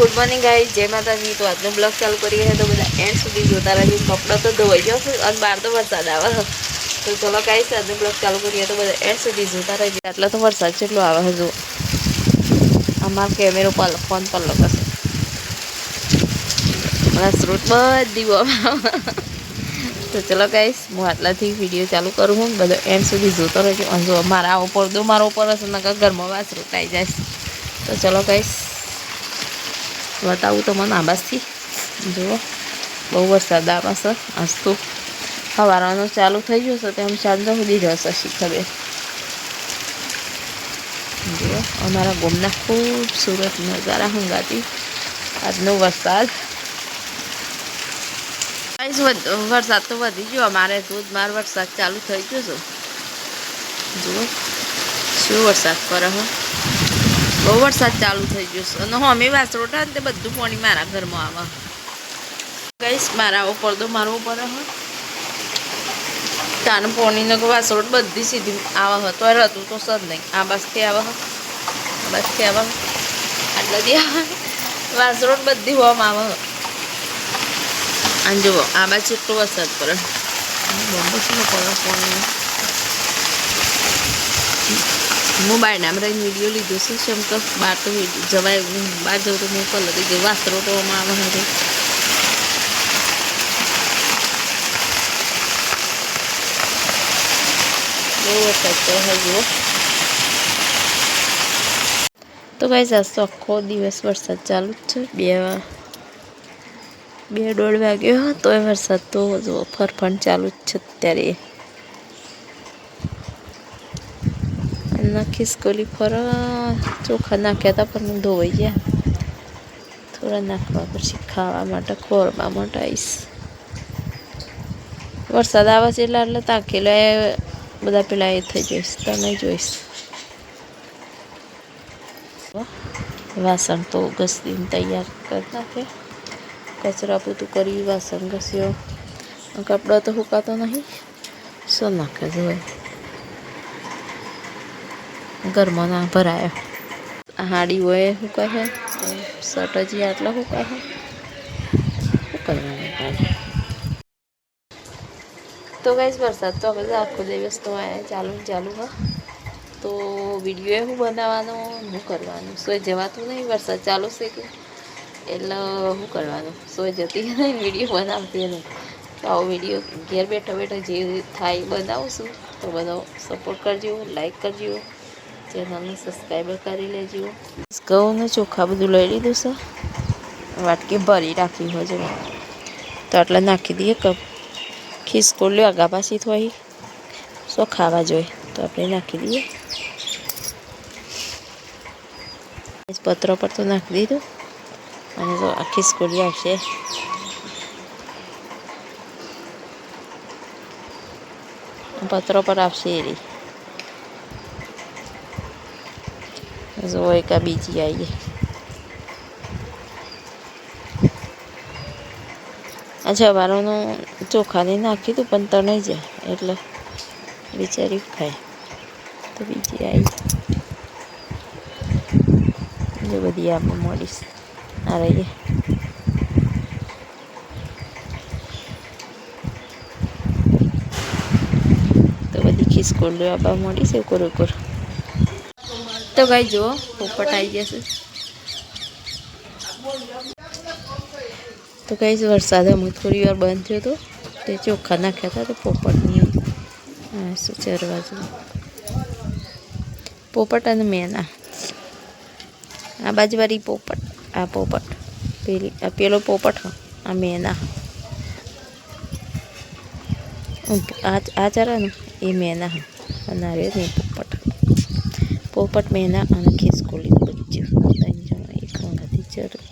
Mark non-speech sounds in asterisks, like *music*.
Good morning ગાઈ જય માતાજી. તો આજનો બ્લોગ ચાલુ કરીએ છીએ. તો બધા એન્ડ સુધી જોતા રહેજો. કપડાં તો ધોવાઈ જશે અને બહાર તો વરસાદ આવે. છે. તો ચલો ગાઈસ આજનો બ્લોગ ચાલુ કરીએ. તો બધા એન્ડ સુધી જોતા રહેજો. આટલો તો વરસાદ જેટલો આવે હજુ. અમારો કેમેરો પર ફોન પર લગાશે મારા સ્રોત બધી તો ચલો ગાઈસ હું આટલાથી વીડિયો ચાલુ કરું હું બધો એન્ડ સુધી જોતો રહેજો. જો મારા ઉપર પડદો મારો ઉપર હશે, નકર ઘરમાં વાસરૂટ આવી જાય. તો ચલો ગાઈસ બતાવું તો મને આબાસથી જુઓ, બહુ વરસાદ આમાં સર તો સવારનો ચાલુ થઈ ગયો છે તેમ સાંજ સુધી રહેશે શીખવે જુઓ, અમારા ગોમના ખૂબસૂરત નજારા હંગાતી. આજનો વરસાદ. વરસાદ તો વધી ગયો, અમારે ધોધમાર વરસાદ ચાલુ થઈ ગયો છે. જુઓ, શું વરસાદ કરે હો. બહુ વરસાદ ચાલુ થઈ ગયો છે. અને અમે વાસરોટા ને તે બધું પાણી મારા ઘરમાં આવે. ગઈશ મારા ઉપર તો મારો ઉપર તાન પાણીનો વાસરોટ બધી સીધી આવે હતો એ હતું તો સદ નહીં. આ બસથી આવે હ બાસથી આવે હ. આટલા દી વાસરોટ બધી હોમ આવે હ. અને જુઓ, આ બાજુ એટલો વરસાદ પડે. બહુ શું પડે પાણી. હું બહાર નામ રહીને વીડિયો લીધો છે શું કે બહાર તો જવાય. બહાર જવું તો હું કલર લીધો વાસ્ત્રો તો આમાં આવે છે. બહુ છે જુઓ તો ગાઈસ આજ આખો દિવસ વરસાદ ચાલુ જ છે. બે બે દોઢ વાગ્યો તોય વરસાદ તો હજુ ફરફણ ચાલુ જ છે અત્યારે. નાખી સ્કોલી ફરા ચોખા નાખ્યા હતા, પણ ધોવાઈ ગયા. થોડા નાખવા પછી ખાવા માટે ખોરવા માટે આવીશ વરસાદ આવે છે એટલે એટલે તાકેલા બધા પેલા એ થઈ જઈશ, તમે જોઈશ. વાસણ તો ઘસીને તૈયાર કરી નાખે કચરા પૂતું કરી, વાસણ ઘસ્યો. કપડાં તો સુકાતો નહીં. શું નાખે જોવાય ઘરમાં ના ભરાય. હાડી હોય શું કહે શર્ટ હજી આટલા શું કહે શું કરવાનું તો ગઈશ વરસાદ તો હવે આખો દિવસ તો આયા ચાલુ ચાલુ, હા. તો વીડિયો શું બનાવવાનો શું કરવાનું? સોય જવાતું નહીં, વરસાદ ચાલુ છે કે? એટલે શું કરવાનું? સોય જતી *laughs* નહીં વીડિયો બનાવતી નહીં. તો આવો વીડિયો ઘેર બેઠા બેઠા જે થાય બનાવું છું. તો બધો સપોર્ટ કરજો લાઈક કરજો. ચેનલને સબસ્ક્રાઈબર કરી લેજો. ઘઉંને ચોખા બધું લઈ લીધું છે વાટકી ભરી રાખી હોય છે. તો આટલા નાખી દઈએ કપ. ખિસકોલ્યો આગા પાછી થોડી શું ખાવા જોઈએ. તો આપણે નાખી દઈએ. પત્રો પર તો નાખી દીધું. અને તો આ ખિસકોલી આવશે. પત્રો પર આવશે એ જો એક આ બીજી આવી આ જવારોનું ચોખાને નાખ્યું હતું પણ તણાઈ જાય. એટલે બિચારી ખાય તો બીજી આવી જો બધી આમાં મળીશ આ રહીએ. તો બધી ખિસકોલીઓ આબા મળીશ ઉપર ઉપર તો ગાઈ જુઓ, પોપટ આવી જશે તો કઈ વરસાદ અમુક થોડી વાર બંધ થયો હતો. તે ચોખ્ખા નાખ્યા હતા તો પોપટની શું ચરવા જુઓ. પોપટ અને મેના. આ બાજુવાળી પોપટ, આ પોપટ. પેલી, આ પેલો પોપટ આ મેના. આ ચારા ને એ મેના અને આ પોપટ પોપટ મેના અને ખિસકોલી બચ્ચું ત્રણ જણા એક વખત ચર